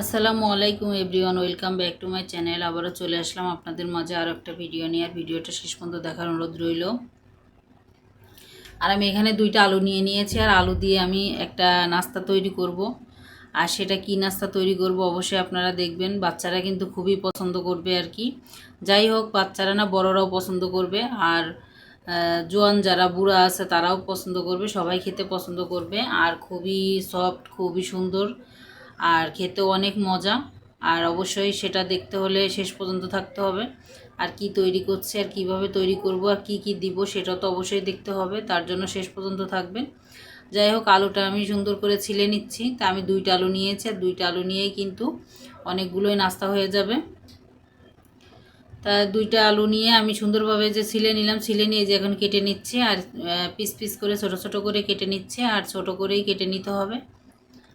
আসসালামু আলাইকুম everyone, welcome back to my channel. আবারও চলে আসলাম আপনাদের মাঝে আরও একটা ভিডিও নিয়ে, আর ভিডিওটা শেষ পর্যন্ত দেখার অনুরোধ রইল। আর আমি এখানে দুইটা আলু নিয়ে নিয়েছি, আর আলু দিয়ে আমি একটা নাস্তা তৈরি করব। আর সেটা কি নাস্তা তৈরি করব অবশ্যই আপনারা দেখবেন। বাচ্চারা কিন্তু খুবই পছন্দ করবে আর কি। যাই হোক, বাচ্চারা না বড়রাও পছন্দ করবে, আর জোয়ান যারা বুড়া আছে তারাও পছন্দ করবে, সবাই খেতে পছন্দ করবে। আর খুবই সফট, খুবই সুন্দর আর খেতেও অনেক মজা। আর অবশ্যই সেটা দেখতে হলে শেষ পর্যন্ত থাকতে হবে। আর কি তৈরি করছে, আর কীভাবে তৈরি করব, আর কি কি দিব সেটা তো অবশ্যই দেখতে হবে। তার জন্য শেষ পর্যন্ত থাকবেন। যাই হোক, আলুটা আমি সুন্দর করে ছিলে নিচ্ছি। তা আমি দুইটা আলু নিয়েছি, আর দুইটা আলু নিয়েই কিন্তু অনেকগুলোই নাস্তা হয়ে যাবে। তা দুইটা আলু নিয়ে আমি সুন্দরভাবে যে ছিলে নিলাম, ছিলে নিয়ে যে এখন কেটে নিচ্ছি। আর পিস পিস করে, ছোট ছোট করে কেটে নিচ্ছে। আর ছোট করেই কেটে নিতে হবে।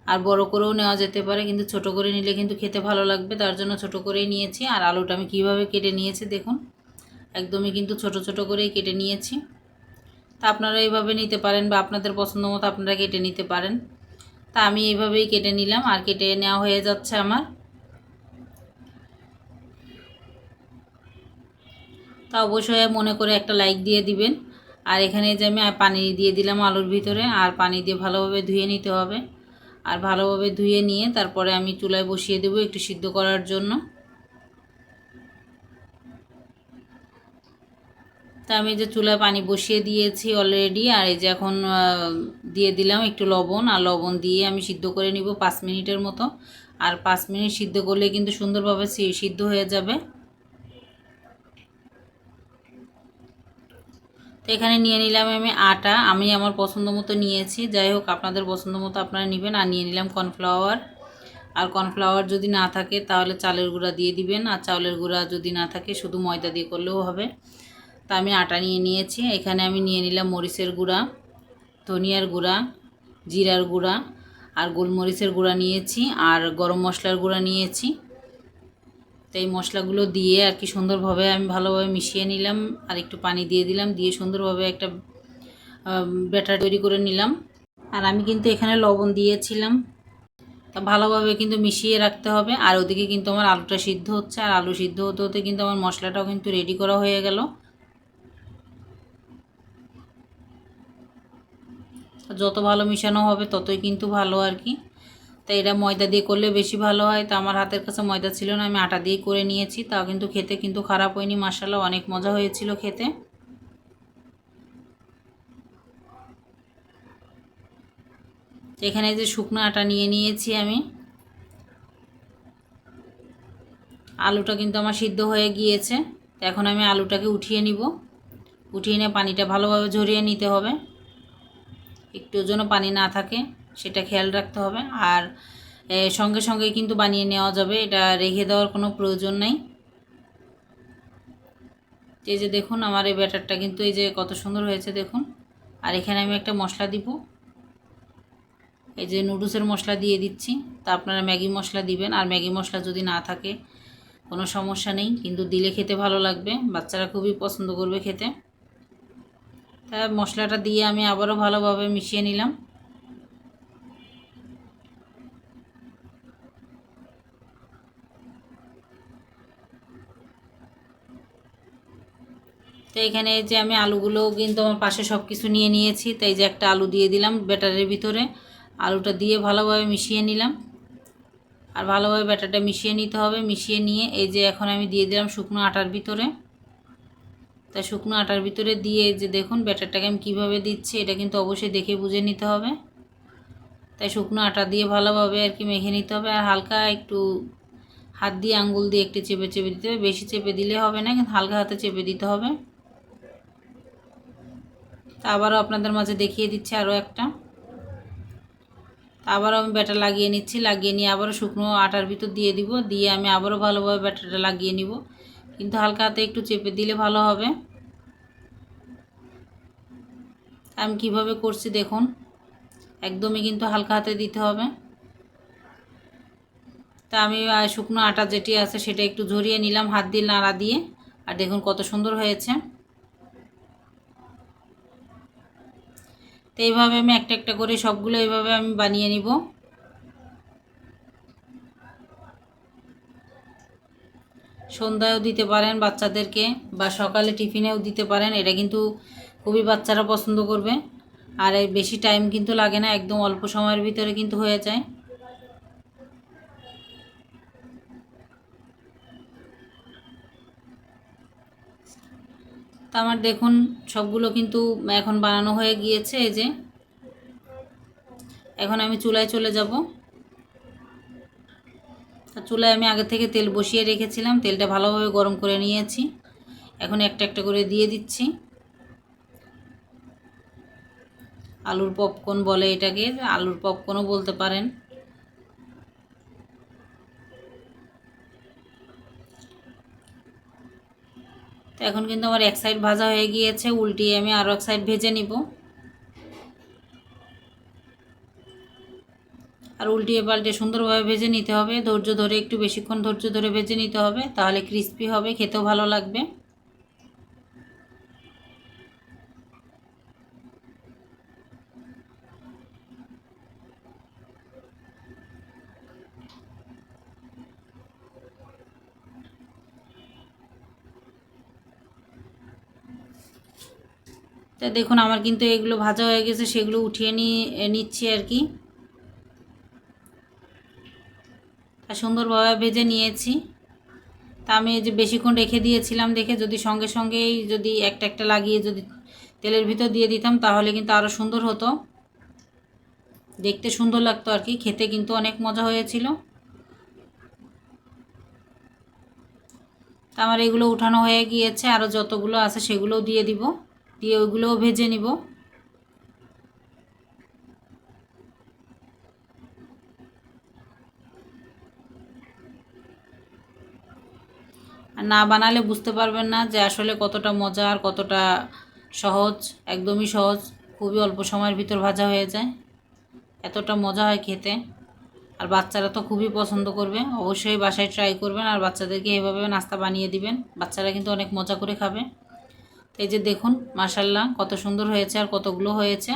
আর বড় করেও নেওয়া যেতে পারে, কিন্তু ছোট করে নিলে কিন্তু খেতে ভালো লাগবে। তার জন্য ছোট করেই নিয়েছি। আর আলুটা আমি কীভাবে কেটে নিয়েছি দেখুন। একদমই কিন্তু ছোট ছোট করেই কেটে নিয়েছি। তা আপনারা এইভাবে নিতে পারেন বা আপনাদের পছন্দ মতো আপনারা কেটে নিতে পারেন। তা আমি এইভাবেই কেটে নিলাম আর কেটে নেওয়া হয়ে যাচ্ছে আমার। তা অবশ্যই মনে করে একটা লাইক দিয়ে দিবেন। আর এখানে যে আমি পানি দিয়ে দিলাম আলুর ভিতরে, আর পানি দিয়ে ভালোভাবে ধুয়ে নিতে হবে। আর ভালোভাবে ধুয়ে নিয়ে তারপরে আমি চুলায় বসিয়ে দেবো একটু সিদ্ধ করার জন্য। তা আমি যে চুলায় পানি বসিয়ে দিয়েছি অলরেডি আর এই যে এখন দিয়ে দিলাম একটু লবণ, আর লবণ দিয়ে আমি সিদ্ধ করে নিব পাঁচ মিনিটের মতো। আর পাঁচ মিনিট সিদ্ধ করলে কিন্তু সুন্দরভাবে সিদ্ধ হয়ে যাবে। তো এখানে নিয়ে নিলাম আমি আটা। আমি আমার পছন্দ মতো নিয়েছি। যাই হোক, আপনাদের পছন্দ মতো আপনারা নেবেন। আর নিয়ে নিলাম কর্নফ্লাওয়ার। আর কর্নফ্লাওয়ার যদি না থাকে, তাহলে চালের গুঁড়া দিয়ে দিবেন। আর চাউলের গুঁড়া যদি না থাকে, শুধু ময়দা দিয়ে করলেও হবে। তা আমি আটা নিয়ে নিয়েছি। এখানে আমি নিয়ে নিলাম মরিচের গুঁড়া, ধনিয়ার গুঁড়া, জিরার গুঁড়া। আর গোলমরিচের গুঁড়া নিয়েছি। আর গরম মশলার গুঁড়া নিয়েছি। তো এই মশলাগুলো দিয়ে আর কি সুন্দরভাবে আমি ভালোভাবে মিশিয়ে নিলাম, আর একটু পানি দিয়ে দিলাম, দিয়ে সুন্দরভাবে একটা ব্যাটার তৈরি করে নিলাম। আর আমি কিন্তু এখানে লবণ দিয়েছিলাম। তা ভালোভাবে কিন্তু মিশিয়ে রাখতে হবে, আর ওদিকে কিন্তু আমার আলুটা সিদ্ধ হচ্ছে, আর আলু সিদ্ধ হতে হতে কিন্তু আমার মশলাটাও কিন্তু রেডি করা হয়ে গেল। যত ভালো মিশানো হবে ততই কিন্তু ভালো আর কি। তাই এটা ময়দা দিয়ে করলে বেশি ভালো হয়। তা আমার হাতের কাছে ময়দা ছিল না, আমি আটা দিয়ে করে নিয়েছি। তাও কিন্তু খেতে কিন্তু খারাপ হয়নি মাসাল্লাহ অনেক মজা হয়েছিল খেতে। তো এখানে যে শুকনো আটা নিয়ে নিয়েছি আমি। আলুটা কিন্তু আমার সিদ্ধ হয়ে গিয়েছে। তো এখন আমি আলুটাকে উঠিয়ে নিব। উঠিয়ে নিয়ে পানিটা ভালোভাবে ঝরিয়ে নিতে হবে। একটু যেন পানি না থাকে। সেটা খেয়াল রাখতে হবে। আর সঙ্গে সঙ্গে কিন্তু বানিয়ে নেওয়া যাবে। এটা রেখে দেওয়ার কোনো প্রয়োজন নেই। এই যে দেখুন, আমার এই ব্যাটারটা কিন্তু এই যে কত সুন্দর হয়েছে দেখুন। আর এখানে আমি একটা মশলা দিব। এই যে নুডলসের মশলা দিয়ে দিচ্ছি। তা আপনারা ম্যাগি মশলা দিবেন। আর ম্যাগি মশলা যদি না থাকে, কোনো সমস্যা নেই। কিন্তু দিলে খেতে ভালো লাগবে। বাচ্চারা খুবই পছন্দ করবে খেতে। তা মশলাটা দিয়ে আমি আবারও ভালোভাবে মিশিয়ে নিলাম। তো এখানে যে আমি আলুগুলো কিন্তু আমার পাশে সব কিছু নিয়ে নিয়েছি তাই যে একটা আলু দিয়ে দিলাম ব্যাটারের ভিতরে। আলুটা দিয়ে ভালোভাবে মিশিয়ে নিলাম। আর ভালোভাবে ব্যাটারটা মিশিয়ে নিতে হবে। মিশিয়ে নিয়ে এই যে এখন আমি দিয়ে দিলাম শুকনো আটার ভিতরে। তা শুকনো আটার ভিতরে দিয়ে যে দেখুন ব্যাটারটাকে আমি কীভাবে দিচ্ছি, এটা কিন্তু অবশ্যই দেখে বুঝে নিতে হবে। তাই শুকনো আটা দিয়ে ভালোভাবে আর কি মেখে নিতে হবে। আর হালকা একটু হাত দিয়ে আঙ্গুল দিয়ে একটু চেপে চেপে দিতে হবে। বেশি চেপে দিলে হবে না, কিন্তু হালকা হাতে চেপে দিতে হবে। আবারও আপনাদের মাঝে দেখিয়ে দিচ্ছি আরও একটা। আবারও আমি ব্যাটার লাগিয়ে নিচ্ছি, লাগিয়ে নিয়ে আবারও শুকনো আটার ভিতর দিয়ে দিব, দিয়ে আমি আবারও ভালোভাবে ব্যাটারটা লাগিয়ে নিব। কিন্তু হালকা হাতে একটু চেপে দিলে ভালো হবে। আমি কীভাবে করছি দেখুন, একদমই কিন্তু হালকা হাতে দিতে হবে। তা আমি শুকনো আটা যেটি আছে সেটা একটু ঝরিয়ে নিলাম, হাত দিয়ে নাড়া দিয়ে। আর দেখুন কত সুন্দর হয়েছে। তো এইভাবে আমি একটা একটা করে সবগুলো এইভাবে আমি বানিয়ে নিব। সন্ধ্যায়ও দিতে পারেন বাচ্চাদেরকে বা সকালে টিফিনেও দিতে পারেন, এটা কিন্তু খুবই বাচ্চারা পছন্দ করবে। আর বেশি টাইম কিন্তু লাগে না, একদম অল্প সময়ের ভিতরে কিন্তু হয়ে যায়। তা আমার দেখুন, সবগুলো কিন্তু এখন বানানো হয়ে গিয়েছে, এই যে। এখন আমি চুলায় চলে যাব। চুলায় আমি আগে থেকে তেল বসিয়ে রেখেছিলাম, তেলটা ভালোভাবে গরম করে নিয়েছি। এখন একটা একটা করে দিয়ে দিচ্ছি। আলুর পপকর্ন বলে এটাকে, আলুর পপকর্নও বলতে পারেন। তো এখন কিন্তু আমার এক সাইড ভাজা হয়ে গিয়েছে, উল্টিয়ে আমি আরও এক সাইড ভেজে নিব। আর উল্টিয়ে পাল্টে সুন্দরভাবে ভেজে নিতে হবে। ধৈর্য ধরে, একটু বেশিক্ষণ ধৈর্য ধরে ভেজে নিতে হবে, তাহলে ক্রিস্পি হবে, খেতেও ভালো লাগবে। তা দেখুন, আমার কিন্তু এগুলো ভাজা হয়ে গেছে, সেগুলো উঠিয়ে নিয়ে নিচ্ছি আর কি। তা সুন্দরভাবে ভেজে নিয়েছি। তা আমি যে বেশিক্ষণ রেখে দিয়েছিলাম দেখে যদি সঙ্গে সঙ্গেই যদি একটা একটা লাগিয়ে যদি তেলের ভিতর দিয়ে দিতাম, তাহলে কিন্তু আরও সুন্দর হতো। দেখতে সুন্দর লাগতো আর কি, খেতে কিন্তু অনেক মজা হয়েছিল। তা আমার এগুলো উঠানো হয়ে গিয়েছে আরও যতগুলো আছে সেগুলোও দিয়ে দিব। দিয়ে ওইগুলোও ভেজে নিব। না বানালে বুঝতে পারবেন না যে আসলে কতটা মজা আর কতটা সহজ, একদমই সহজ। খুবই অল্প সময়ের ভিতর ভাজা হয়ে যায়। এতটা মজা হয় খেতে। আর বাচ্চারা তো খুবই পছন্দ করবে। অবশ্যই বাসায় ট্রাই করবেন আর বাচ্চাদেরকে এভাবে নাস্তা বানিয়ে দিবেন। বাচ্চারা কিন্তু অনেক মজা করে খাবে। এই যে দেখুন মাসাল্লাহ কত সুন্দর হয়েছে আর কতগুলো হয়েছে।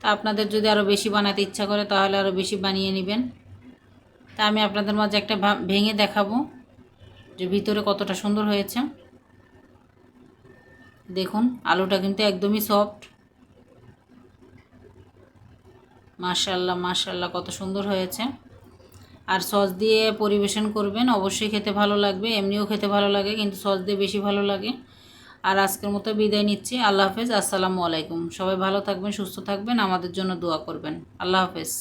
তা আপনাদের যদি আরও বেশি বানাতে ইচ্ছা করে, তাহলে আরও বেশি বানিয়ে নেবেন। তা আমি আপনাদের মাঝে একটা ভেঙে দেখাবো যে ভিতরে কতটা সুন্দর হয়েছে। দেখুন, আলুটা কিন্তু একদমই সফট। মাশাল্লাহ মাশাল্লাহ কত সুন্দর হয়েছে। আর সস দিয়ে পরিবেশন করবেন, অবশ্যই খেতে ভালো লাগবে, এমনিও খেতে ভালো লাগে, কিন্তু সস দিয়ে বেশি ভালো লাগে। আর আজকের মতো বিদায় নিচ্ছি, আল্লাহ হাফেজ, আসসালামু আলাইকুম। সবাই ভালো থাকবেন, সুস্থ থাকবেন, আমাদের জন্য দোয়া করবেন। আল্লাহ হাফেজ।